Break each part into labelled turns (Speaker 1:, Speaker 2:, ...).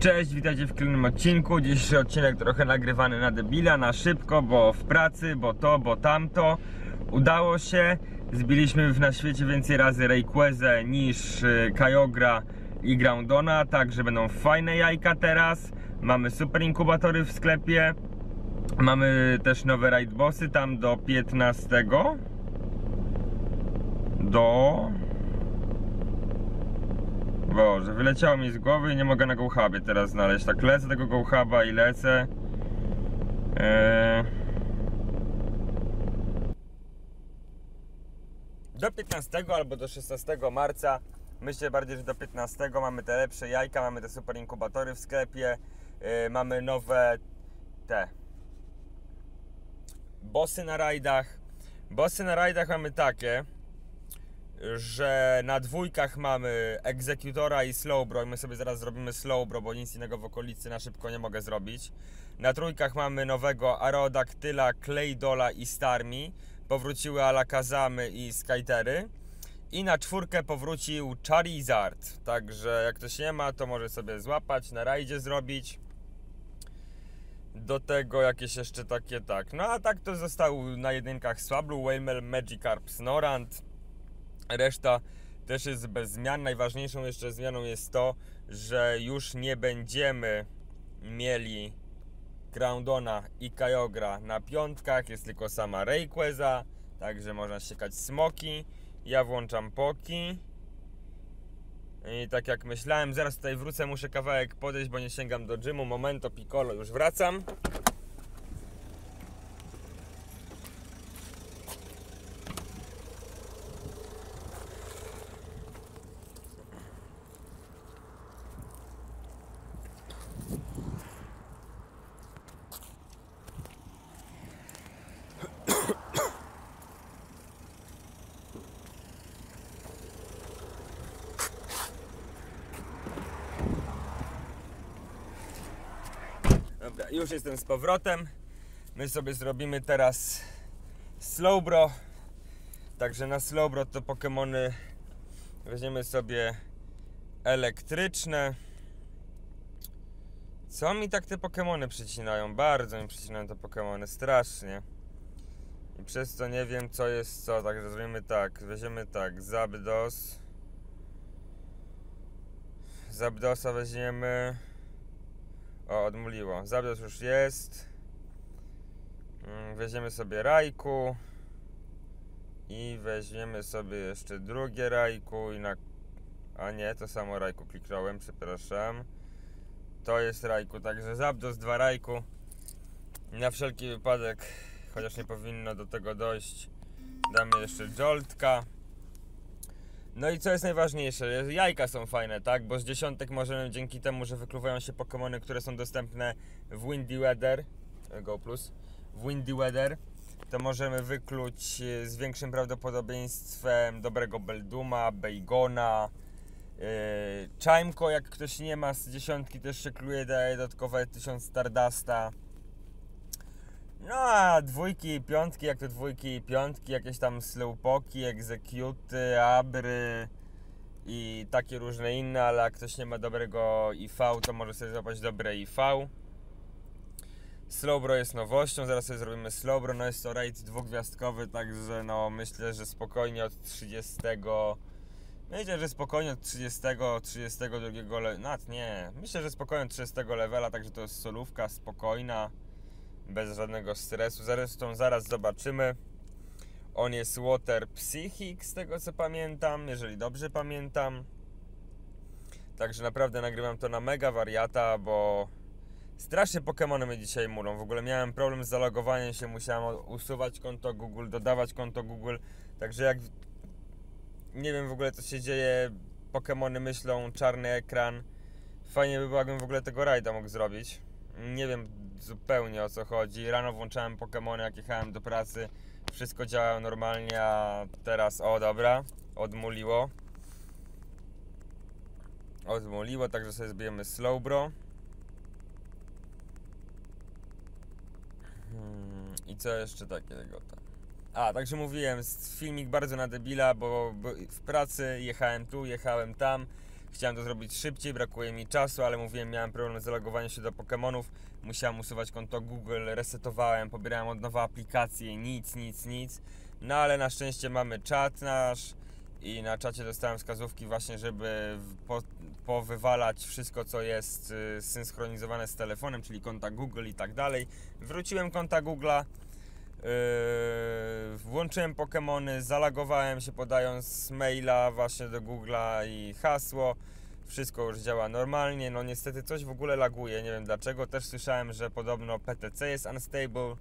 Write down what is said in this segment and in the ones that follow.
Speaker 1: Cześć, witajcie w kolejnym odcinku. Dzisiejszy odcinek trochę nagrywany na debila, na szybko, bo w pracy, bo to, bo tamto. Udało się. Zbiliśmy na świecie więcej razy Rayquazę niż y, Kyogre i Groundona, także będą fajne jajka teraz. Mamy super inkubatory w sklepie. Mamy też nowe raid bossy tam do 15. Do Boże, wyleciało mi z głowy i nie mogę na GoHubie teraz znaleźć. Tak lecę tego GoHuba i lecę. Eee... Do 15 albo do 16 marca. Myślę bardziej, że do 15 mamy te lepsze jajka, mamy te super inkubatory w sklepie. Eee, mamy nowe te bossy na rajdach. Bossy na rajdach mamy takie że na dwójkach mamy egzekutora i slowbro i my sobie zaraz zrobimy slowbro, bo nic innego w okolicy na szybko nie mogę zrobić. Na trójkach mamy nowego Aerodactyla, Claydola i Starmi. Powróciły Alakazamy i Skytery. I na czwórkę powrócił Charizard. Także jak ktoś nie ma, to może sobie złapać, na rajdzie zrobić. Do tego jakieś jeszcze takie tak. No a tak to został na jedynkach Swablu, Wailmel, Magikarp, Snorant. Reszta też jest bez zmian. Najważniejszą jeszcze zmianą jest to, że już nie będziemy mieli Groundona i Kyogre na piątkach, jest tylko sama Rayquaza, także można ściekać smoki. Ja włączam poki. I tak jak myślałem, zaraz tutaj wrócę, muszę kawałek podejść, bo nie sięgam do gymu. Momento piccolo, już wracam. Dobra, już jestem z powrotem. My sobie zrobimy teraz Slowbro. Także na Slowbro to Pokémony weźmiemy sobie elektryczne. Co mi tak te Pokémony przycinają? Bardzo mi przycinają te Pokémony, strasznie. I przez to nie wiem co jest co, także zrobimy tak. Weźmiemy tak, Zapdos. Zapdosa weźmiemy. O, odmuliło. Zapdos już jest. Mm, Weźmiemy sobie Rajku. I weźmiemy sobie jeszcze drugie Rajku i na... A nie, to samo Rajku kliknąłem, przepraszam. To jest Rajku, także Zapdos, dwa Rajku. Na wszelki wypadek, chociaż nie powinno do tego dojść, damy jeszcze Joltka. No i co jest najważniejsze, jajka są fajne, tak? Bo z dziesiątek możemy dzięki temu, że wykluwają się Pokémony, które są dostępne w Windy Weather, Go Plus, w Windy Weather, to możemy wykluć e, z większym prawdopodobieństwem dobrego Belduma, Bejgona, yy, Chimko, jak ktoś nie ma z dziesiątki, też się kluje, daje dodatkowe 1000 Stardusta. No a dwójki i piątki, jak to dwójki i piątki, jakieś tam slowpoki, execute, abry i takie różne inne, ale jak ktoś nie ma dobrego IV, to może sobie złapać dobre IV. Slowbro jest nowością, zaraz sobie zrobimy Slowbro, no jest to raid dwugwiazdkowy, także no myślę, że spokojnie od 30 Myślę, że spokojnie od 30, 32 le... Nad nie. Myślę, że spokojnie od 30 levela, także to jest solówka spokojna, bez żadnego stresu. Zresztą zaraz zobaczymy. On jest Water Psychic, z tego co pamiętam, jeżeli dobrze pamiętam. Także naprawdę nagrywam to na mega wariata, bo strasznie Pokémony mnie dzisiaj murą. W ogóle miałem problem z zalogowaniem się, musiałem usuwać konto Google, dodawać konto Google. Także jak nie wiem w ogóle co się dzieje. Pokémony myślą, czarny ekran. Fajnie by było, jakbym w ogóle tego rajda mógł zrobić. Nie wiem zupełnie o co chodzi. Rano włączałem Pokémony, jak jechałem do pracy. Wszystko działało normalnie, a teraz, o dobra, odmuliło. Odmuliło, także sobie zbijemy Slowbro. Hmm, I co jeszcze takiego? A, także mówiłem, filmik bardzo na debila, bo w pracy jechałem tu, jechałem tam. Chciałem to zrobić szybciej, brakuje mi czasu, ale mówiłem, miałem problem z zalogowaniem się do Pokémonów. Musiałem usuwać konto Google, resetowałem, pobierałem od nowa aplikacje, nic, nic, nic. No ale na szczęście mamy czat nasz i na czacie dostałem wskazówki właśnie, żeby po, powywalać wszystko, co jest y, synchronizowane z telefonem, czyli konta Google i tak dalej. Wróciłem konta Google'a, Yy, włączyłem Pokémony, zalagowałem się podając maila właśnie do Google'a i hasło. Wszystko już działa normalnie. No niestety coś w ogóle laguje, nie wiem dlaczego. Też słyszałem, że podobno PTC jest unstable.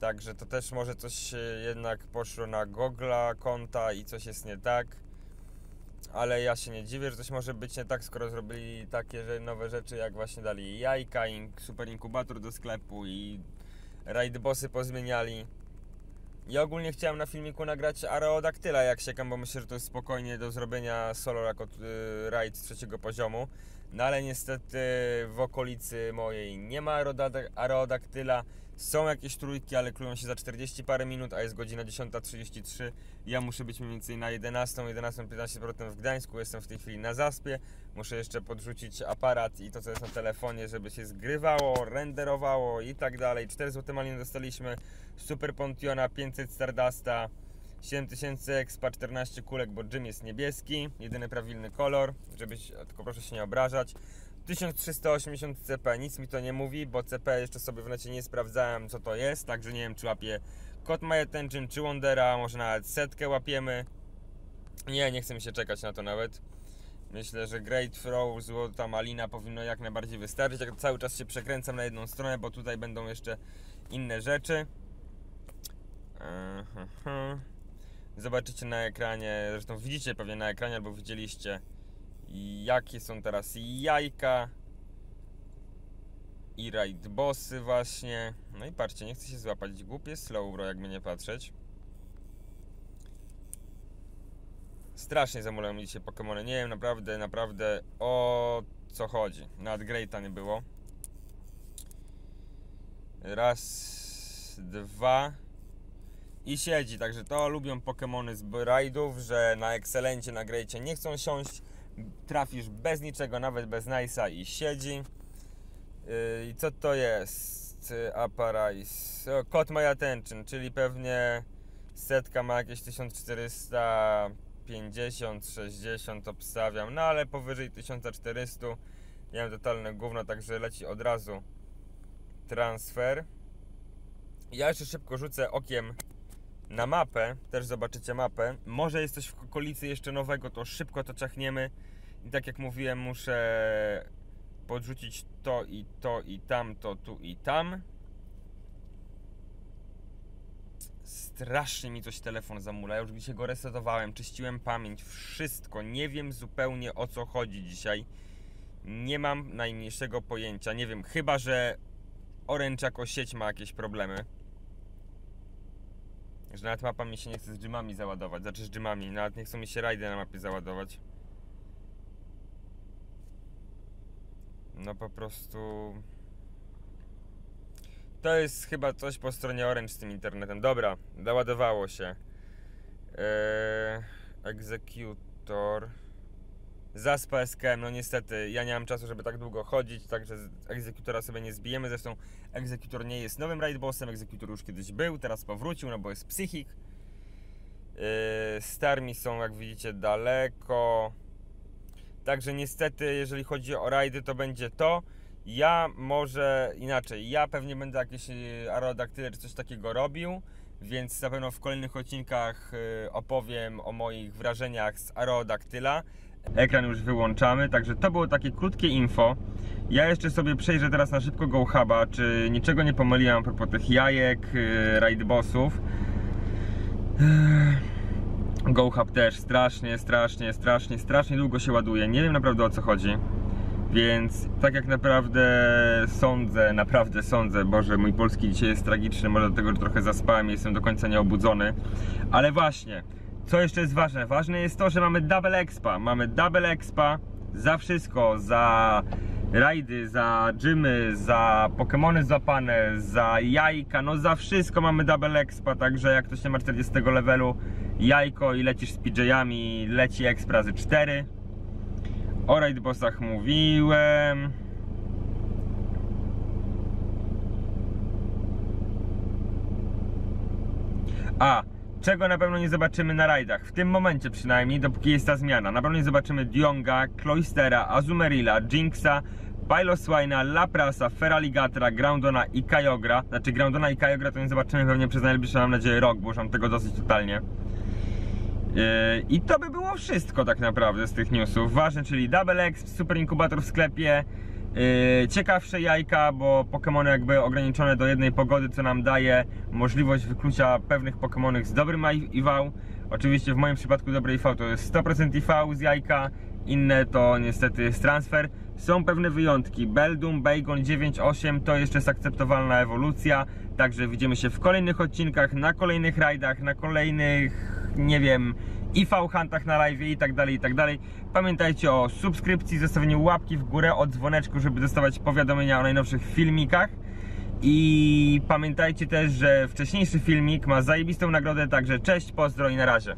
Speaker 1: Także to też może coś jednak poszło na Google'a konta i coś jest nie tak. Ale ja się nie dziwię, że coś może być nie tak, skoro zrobili takie nowe rzeczy, jak właśnie dali jajka, super inkubator do sklepu i raid bossy pozmieniali. Ja ogólnie chciałem na filmiku nagrać Aerodactyla jak siekam, bo myślę, że to jest spokojnie do zrobienia solo jako y, raid trzeciego poziomu. No ale niestety w okolicy mojej nie ma Aerodactyla. Są jakieś trójki, ale klują się za 40 parę minut, a jest godzina 10.33. Ja muszę być mniej więcej na 11, 11.15 w Gdańsku. Jestem w tej chwili na zaspie. Muszę jeszcze podrzucić aparat i to, co jest na telefonie, żeby się zgrywało, renderowało i tak dalej. 4 zł maliny dostaliśmy, Super Pontiona, 500 Stardusta, 7000 expa, 14 kulek, bo Jim jest niebieski, jedyny prawilny kolor, żebyś, tylko proszę się nie obrażać. 1380 CP, nic mi to nie mówi, bo CP jeszcze sobie w necie nie sprawdzałem co to jest, także nie wiem czy łapie Kod My Attention, czy Wondera, może nawet setkę łapiemy. Nie, nie chcę mi się czekać na to nawet. Myślę, że Great Throw, Złota Malina powinno jak najbardziej wystarczyć. Jak cały czas się przekręcam na jedną stronę, bo tutaj będą jeszcze inne rzeczy. Zobaczycie na ekranie, zresztą widzicie pewnie na ekranie, albo widzieliście jakie są teraz jajka i raid bossy właśnie. No i patrzcie, nie chcę się złapać. Głupie slowbro, jakby nie patrzeć. Strasznie zamulają mi dzisiaj Pokémony. Nie wiem naprawdę, naprawdę o co chodzi. Nawet Greata nie było. Raz, dwa i siedzi. Także to lubią Pokémony z raidów, że na Excelencie, na Greacie nie chcą siąść trafisz bez niczego, nawet bez Nice'a i siedzi. Yy, I co to jest? Aparais. Kod My Attention, czyli pewnie setka ma jakieś 1450, 60 obstawiam, no ale powyżej 1400 nie mam totalne gówno, także leci od razu transfer. Ja jeszcze szybko rzucę okiem na mapę, też zobaczycie mapę. Może jest coś w okolicy jeszcze nowego, to szybko to ciachniemy. I tak jak mówiłem, muszę podrzucić to i to i tamto, tu i tam. Strasznie mi coś telefon zamula. Ja już się go resetowałem, czyściłem pamięć, wszystko. Nie wiem zupełnie o co chodzi dzisiaj. Nie mam najmniejszego pojęcia. Nie wiem, chyba że Orange jako sieć ma jakieś problemy. Że nawet mapa mi się nie chce z dżymami załadować. Znaczy z dżymami, nawet nie chcą mi się rajdy na mapie załadować. No po prostu... To jest chyba coś po stronie Orange z tym internetem. Dobra, załadowało się. Eee, executor. Zaspa SKM, no niestety, ja nie mam czasu, żeby tak długo chodzić, także egzekutora sobie nie zbijemy. Zresztą egzekutor nie jest nowym raidbossem, egzekutor już kiedyś był, teraz powrócił, no bo jest psychik. Yy, Starmi są, jak widzicie, daleko. Także niestety, jeżeli chodzi o rajdy, to będzie to. Ja może inaczej, ja pewnie będę jakieś yy, aerodaktyle czy coś takiego robił, więc na pewno w kolejnych odcinkach yy, opowiem o moich wrażeniach z aerodaktyla. Ekran już wyłączamy, także to było takie krótkie info. Ja jeszcze sobie przejrzę teraz na szybko GoHuba, czy niczego nie pomyliłem a propos tych jajek, yy, raid bossów. GoHub też strasznie, strasznie, strasznie, strasznie długo się ładuje. Nie wiem naprawdę o co chodzi. Więc tak jak naprawdę sądzę, naprawdę sądzę, Boże, mój polski dzisiaj jest tragiczny, może dlatego, że trochę zaspałem i jestem do końca nieobudzony. Ale właśnie, co jeszcze jest ważne? Ważne jest to, że mamy double expa. Mamy double expa za wszystko, za rajdy, za gymy, za Pokémony złapane, za jajka, no za wszystko mamy double expa, także jak ktoś nie ma 40 levelu, jajko i lecisz z PJ-ami, leci exp razy 4. O Raid Bossach mówiłem. A, czego na pewno nie zobaczymy na rajdach, w tym momencie przynajmniej, dopóki jest ta zmiana. Na pewno nie zobaczymy Dionga, Cloystera, Azumerilla, Jinxa, Piloswina, Laprasa, Feraligatera, Groundona i Kyogre. Znaczy Groundona i Kyogre to nie zobaczymy pewnie przez najbliższy, mam nadzieję, rok, bo już mam tego dosyć totalnie. Yy, I to by było wszystko tak naprawdę z tych newsów. Ważne, czyli Double X, Super Inkubator w sklepie, ciekawsze jajka, bo Pokémony jakby ograniczone do jednej pogody, co nam daje możliwość wyklucia pewnych Pokémonów z dobrym IV. Oczywiście w moim przypadku dobry IV to jest 100% IV z jajka, inne to niestety jest transfer. Są pewne wyjątki. Beldum, Bagon 9.8 to jeszcze jest akceptowalna ewolucja. Także widzimy się w kolejnych odcinkach, na kolejnych rajdach, na kolejnych, nie wiem, IV huntach na live i tak dalej, i tak dalej. Pamiętajcie o subskrypcji, zostawieniu łapki w górę, o dzwoneczku, żeby dostawać powiadomienia o najnowszych filmikach. I pamiętajcie też, że wcześniejszy filmik ma zajebistą nagrodę, także cześć, pozdro i na razie.